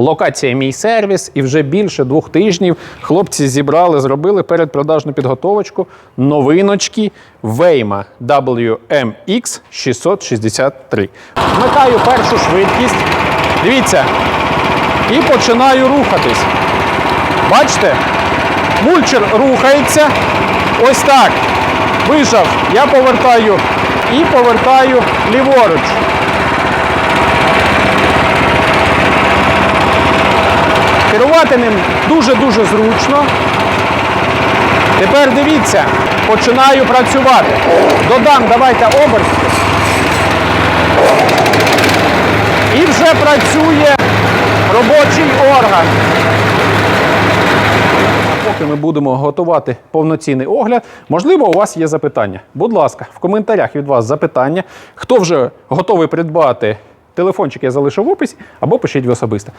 Локація мій сервіс, і вже більше двох тижнів хлопці зібрали, зробили передпродажну підготовочку новиночки Waymo WMX 663. Вмикаю першу швидкість. Дивіться. І починаю рухатись. Бачите? Мульчер рухається. Ось так. Вижав, я повертаю і повертаю ліворуч. Керувати ним дуже-дуже зручно. Тепер дивіться, починаю працювати. Додам, давайте оберт. І вже працює робочий орган. Поки ми будемо готувати повноцінний огляд, можливо, у вас є запитання. Будь ласка, в коментарях від вас запитання. Хто вже готовий придбати телефончик, я залишив в описі, або пишіть в особисте.